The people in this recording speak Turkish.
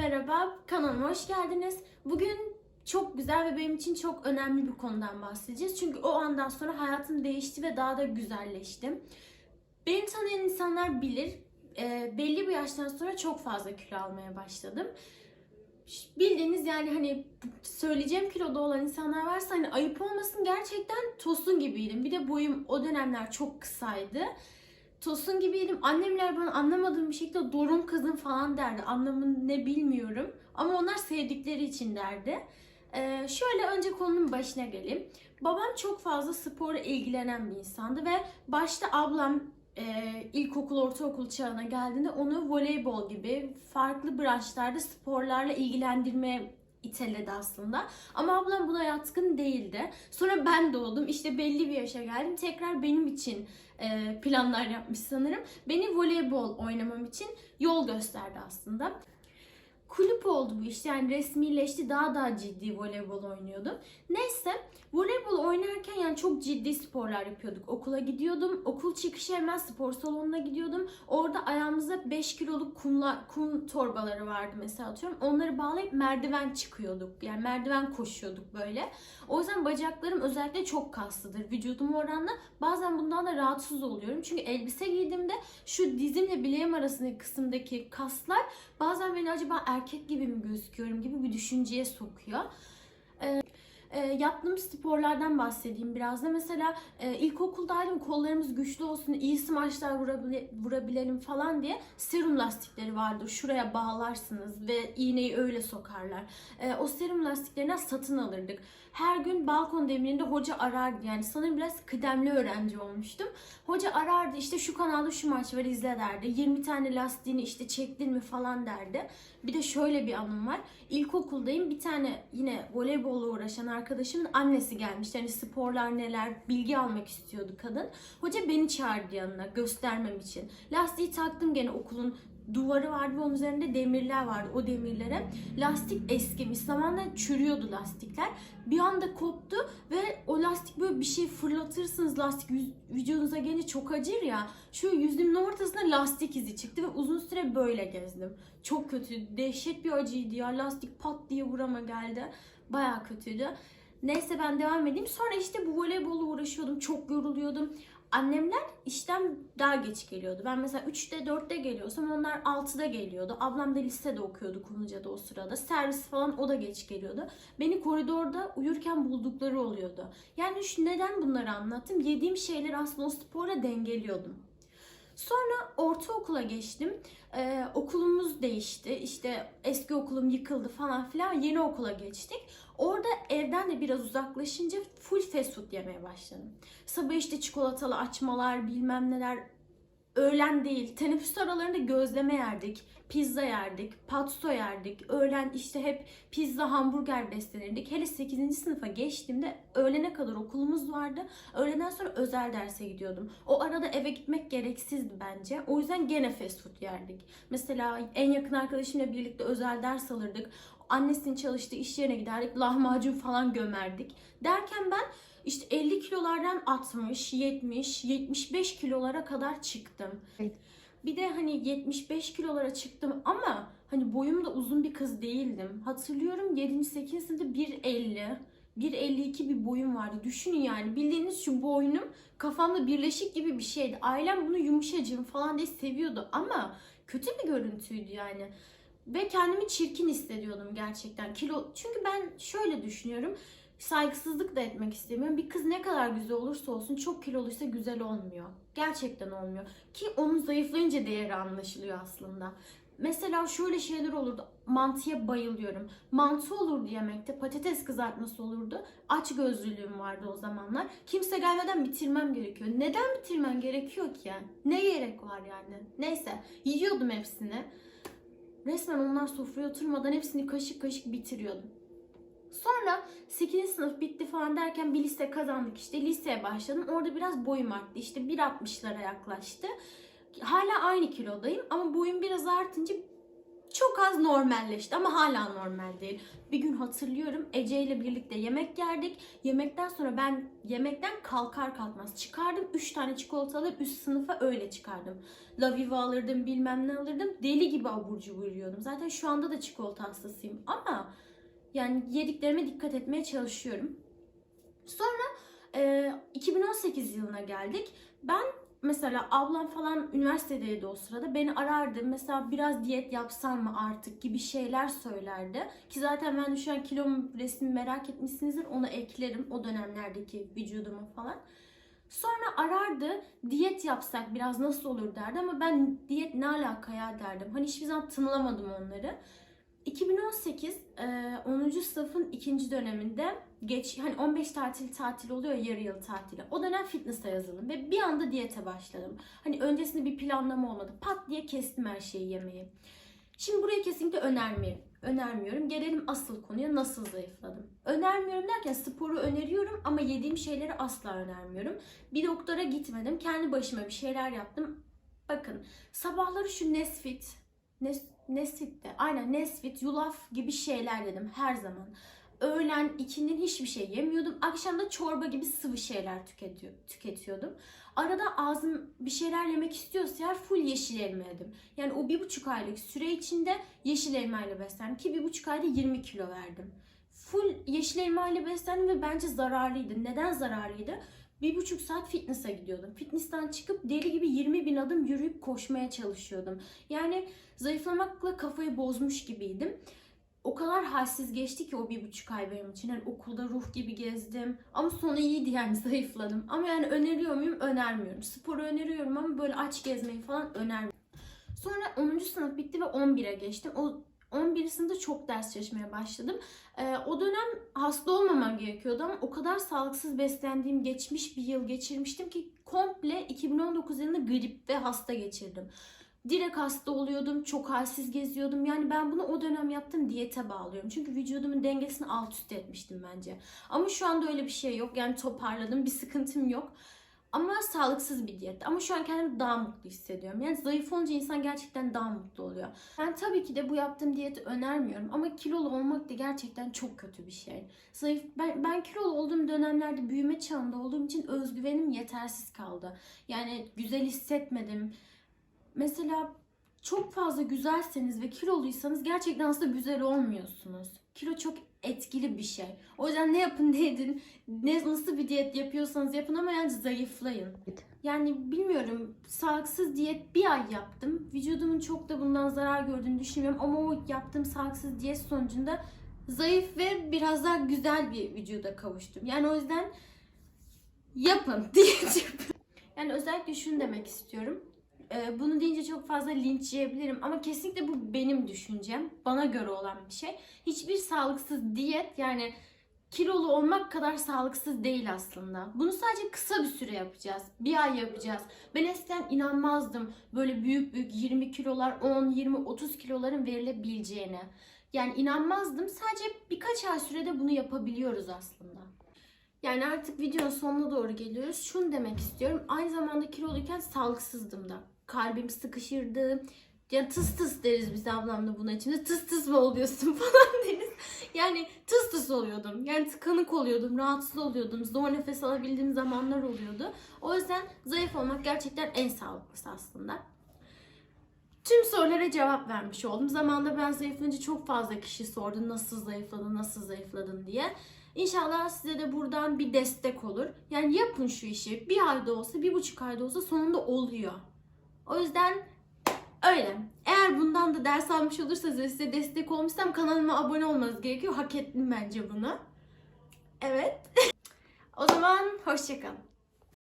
merhaba, kanalıma hoş geldiniz. Bugün çok güzel ve benim için çok önemli bir konudan bahsedeceğiz. Çünkü o andan sonra hayatım değişti ve daha da güzelleştim. Beni tanıyan insanlar bilir, e, belli bir yaştan sonra çok fazla kilo almaya başladım. Bildiğiniz yani hani söyleyeceğim kiloda olan insanlar varsa hani ayıp olmasın gerçekten tosun gibiydim. Bir de boyum o dönemler çok kısaydı. Tosun gibiydim. Annemler bana anlamadığım bir şekilde dorun kızım falan derdi. Anlamını ne bilmiyorum. Ama onlar sevdikleri için derdi. Ee, şöyle önce konunun başına geleyim. Babam çok fazla sporla ilgilenen bir insandı ve başta ablam e, ilkokul, ortaokul çağına geldiğinde onu voleybol gibi farklı branşlarda sporlarla ilgilendirmeye iteledi aslında. Ama ablam buna yatkın değildi. Sonra ben doğdum. İşte belli bir yaşa geldim. Tekrar benim için e, planlar yapmış sanırım. Beni voleybol oynamam için yol gösterdi aslında. Kulüp oldu bu iş yani resmileşti daha daha ciddi voleybol oynuyordum. Neyse voleybol oynarken yani çok ciddi sporlar yapıyorduk. Okula gidiyordum. Okul çıkışı hemen spor salonuna gidiyordum. Orada ayağımızda 5 kiloluk kumla, kum torbaları vardı mesela atıyorum. Onları bağlayıp merdiven çıkıyorduk. Yani merdiven koşuyorduk böyle. O yüzden bacaklarım özellikle çok kaslıdır. Vücudum oranla bazen bundan da rahatsız oluyorum. Çünkü elbise giydiğimde şu dizimle bileğim arasındaki kısımdaki kaslar bazen beni acaba erkek gibi mi gözüküyorum gibi bir düşünceye sokuyor. Ee, e, yaptığım sporlardan bahsedeyim biraz da. Mesela e, ilkokuldaydım kollarımız güçlü olsun, iyi smaçlar vurabile- vurabilelim falan diye serum lastikleri vardı. Şuraya bağlarsınız ve iğneyi öyle sokarlar. E, o serum lastiklerinden satın alırdık. Her gün balkon demirinde hoca arardı. Yani sanırım biraz kıdemli öğrenci olmuştum. Hoca arardı işte şu kanalda şu maç var izle derdi. 20 tane lastiğini işte çektin mi falan derdi. Bir de şöyle bir anım var. İlkokuldayım bir tane yine voleybolla uğraşan arkadaşımın annesi gelmişti. Hani sporlar neler bilgi almak istiyordu kadın. Hoca beni çağırdı yanına göstermem için. Lastiği taktım gene okulun duvarı vardı ve onun üzerinde demirler vardı o demirlere. Lastik eskimiş. Zamanla çürüyordu lastikler. Bir anda koptu ve o lastik böyle bir şey fırlatırsınız lastik vücudunuza gelince çok acır ya. Şu yüzümün ortasına lastik izi çıktı ve uzun süre böyle gezdim. Çok kötü. Dehşet bir acıydı ya. Lastik pat diye burama geldi. Baya kötüydü. Neyse ben devam edeyim. Sonra işte bu voleybolla uğraşıyordum. Çok yoruluyordum. Annemler işten daha geç geliyordu. Ben mesela 3'te 4'te geliyorsam onlar 6'da geliyordu. Ablam da lisede okuyordu Kumluca'da o sırada. Servis falan o da geç geliyordu. Beni koridorda uyurken buldukları oluyordu. Yani şu neden bunları anlattım? Yediğim şeyleri aslında o sporla dengeliyordum. Sonra ortaokula geçtim. Ee, okulumuz değişti. İşte eski okulum yıkıldı falan filan. Yeni okula geçtik. Orada evden de biraz uzaklaşınca full fast food yemeye başladım. Sabah işte çikolatalı açmalar bilmem neler. Öğlen değil. Teneffüs aralarında gözleme yerdik. Pizza yerdik. Patso yerdik. Öğlen işte hep pizza, hamburger beslenirdik. Hele 8. sınıfa geçtiğimde öğlene kadar okulumuz vardı. Öğleden sonra özel derse gidiyordum. O arada eve gitmek gereksizdi bence. O yüzden gene fast food yerdik. Mesela en yakın arkadaşımla birlikte özel ders alırdık. Annesinin çalıştığı iş yerine giderdik. Lahmacun falan gömerdik. Derken ben işte 50 kilolardan 60, 70, 75 kilolara kadar çıktım. Evet. Bir de hani 75 kilolara çıktım ama hani boyum da uzun bir kız değildim. Hatırlıyorum 7. 8. sınıfta 1.50, 1.52 bir boyum vardı. Düşünün yani bildiğiniz şu boynum kafamda birleşik gibi bir şeydi. Ailem bunu yumuşacığım falan diye seviyordu ama kötü bir görüntüydü yani. Ve kendimi çirkin hissediyordum gerçekten. Kilo çünkü ben şöyle düşünüyorum. Saygısızlık da etmek istemiyorum. Bir kız ne kadar güzel olursa olsun çok kiloluysa güzel olmuyor. Gerçekten olmuyor. Ki onun zayıflayınca değeri anlaşılıyor aslında. Mesela şöyle şeyler olurdu. Mantıya bayılıyorum. Mantı olurdu yemekte. Patates kızartması olurdu. Aç gözlülüğüm vardı o zamanlar. Kimse gelmeden bitirmem gerekiyor. Neden bitirmen gerekiyor ki yani? Ne gerek var yani? Neyse. Yiyordum hepsini. Resmen onlar sofraya oturmadan hepsini kaşık kaşık bitiriyordum. Sonra 8. sınıf bitti falan derken bir lise kazandık işte. Liseye başladım. Orada biraz boyum arttı. İşte 1.60'lara yaklaştı. Hala aynı kilodayım ama boyum biraz artınca çok az normalleşti ama hala normal değil. Bir gün hatırlıyorum Ece ile birlikte yemek yerdik. Yemekten sonra ben yemekten kalkar kalkmaz çıkardım. 3 tane çikolata alır üst sınıfa öyle çıkardım. Laviva alırdım bilmem ne alırdım. Deli gibi abur cubur yiyordum. Zaten şu anda da çikolata hastasıyım ama yani yediklerime dikkat etmeye çalışıyorum. Sonra e, 2018 yılına geldik. Ben mesela ablam falan üniversitedeydi o sırada. Beni arardı. Mesela biraz diyet yapsam mı artık gibi şeyler söylerdi. Ki zaten ben an kilom resmi merak etmişsinizdir. Onu eklerim o dönemlerdeki vücudumu falan. Sonra arardı diyet yapsak biraz nasıl olur derdi ama ben diyet ne alaka ya derdim. Hani hiçbir zaman tınlamadım onları. 2018 e, 10. sınıfın ikinci döneminde geç hani 15 tatil tatil oluyor ya, yarı yıl tatili. O dönem fitness'a yazıldım ve bir anda diyete başladım. Hani öncesinde bir planlama olmadı. Pat diye kestim her şeyi yemeği. Şimdi buraya kesinlikle önermiyorum. Önermiyorum. Gelelim asıl konuya nasıl zayıfladım. Önermiyorum derken sporu öneriyorum ama yediğim şeyleri asla önermiyorum. Bir doktora gitmedim. Kendi başıma bir şeyler yaptım. Bakın sabahları şu Nesfit, Nes, Nesfit de aynen Nesfit, yulaf gibi şeyler dedim her zaman. Öğlen ikinin hiçbir şey yemiyordum. Akşam da çorba gibi sıvı şeyler tüketiyor, tüketiyordum. Arada ağzım bir şeyler yemek istiyorsa eğer full yeşil elma yedim. Yani o bir buçuk aylık süre içinde yeşil elma ile beslendim ki bir buçuk ayda 20 kilo verdim. Full yeşil elma ile beslendim ve bence zararlıydı. Neden zararlıydı? Bir buçuk saat fitness'a gidiyordum. Fitness'tan çıkıp deli gibi 20 bin adım yürüyüp koşmaya çalışıyordum. Yani zayıflamakla kafayı bozmuş gibiydim. O kadar halsiz geçti ki o bir buçuk ay benim için. Yani okulda ruh gibi gezdim. Ama sonu iyiydi yani zayıfladım. Ama yani öneriyor muyum? Önermiyorum. Sporu öneriyorum ama böyle aç gezmeyi falan önermiyorum. Sonra 10. sınıf bitti ve 11'e geçtim. O 11. sınıfta çok ders çalışmaya başladım. Ee, o dönem hasta olmamam gerekiyordu ama o kadar sağlıksız beslendiğim geçmiş bir yıl geçirmiştim ki komple 2019 yılında grip ve hasta geçirdim. Direkt hasta oluyordum, çok halsiz geziyordum. Yani ben bunu o dönem yaptığım diyete bağlıyorum. Çünkü vücudumun dengesini alt üst etmiştim bence. Ama şu anda öyle bir şey yok. Yani toparladım, bir sıkıntım yok. Ama sağlıksız bir diyet. Ama şu an kendimi daha mutlu hissediyorum. Yani zayıf olunca insan gerçekten daha mutlu oluyor. Ben tabii ki de bu yaptığım diyeti önermiyorum. Ama kilolu olmak da gerçekten çok kötü bir şey. Zayıf, ben, ben kilolu olduğum dönemlerde büyüme çağında olduğum için özgüvenim yetersiz kaldı. Yani güzel hissetmedim. Mesela çok fazla güzelseniz ve kiloluysanız gerçekten aslında güzel olmuyorsunuz. Kilo çok etkili bir şey. O yüzden ne yapın ne edin, ne, nasıl bir diyet yapıyorsanız yapın ama yani zayıflayın. Yani bilmiyorum sağlıksız diyet bir ay yaptım. Vücudumun çok da bundan zarar gördüğünü düşünmüyorum ama o yaptığım sağlıksız diyet sonucunda zayıf ve biraz daha güzel bir vücuda kavuştum. Yani o yüzden yapın diyet yapın. Yani özellikle şunu demek istiyorum. Ee, Bunu deyince çok fazla linç yiyebilirim ama kesinlikle bu benim düşüncem. Bana göre olan bir şey. Hiçbir sağlıksız diyet yani kilolu olmak kadar sağlıksız değil aslında. Bunu sadece kısa bir süre yapacağız. Bir ay yapacağız. Ben eskiden inanmazdım böyle büyük büyük 20 kilolar, 10, 20, 30 kiloların verilebileceğine. Yani inanmazdım. Sadece birkaç ay sürede bunu yapabiliyoruz aslında. Yani artık videonun sonuna doğru geliyoruz. Şunu demek istiyorum. Aynı zamanda kiloluyken sağlıksızdım da. Kalbim sıkışırdı. Yani tıs tıs deriz biz ablamla buna içinde. Tıs tıs mı oluyorsun falan deriz. Yani tıs tıs oluyordum. Yani tıkanık oluyordum, rahatsız oluyordum. Zor nefes alabildiğim zamanlar oluyordu. O yüzden zayıf olmak gerçekten en sağlıklısı aslında. Tüm sorulara cevap vermiş oldum. Zamanında ben zayıflayınca çok fazla kişi sordu nasıl zayıfladın, nasıl zayıfladın diye. İnşallah size de buradan bir destek olur. Yani yapın şu işi. Bir ayda olsa, bir buçuk ayda olsa sonunda oluyor. O yüzden öyle. Eğer bundan da ders almış olursanız ve size destek olmuşsam kanalıma abone olmanız gerekiyor. Hak ettim bence bunu. Evet. o zaman hoşçakalın.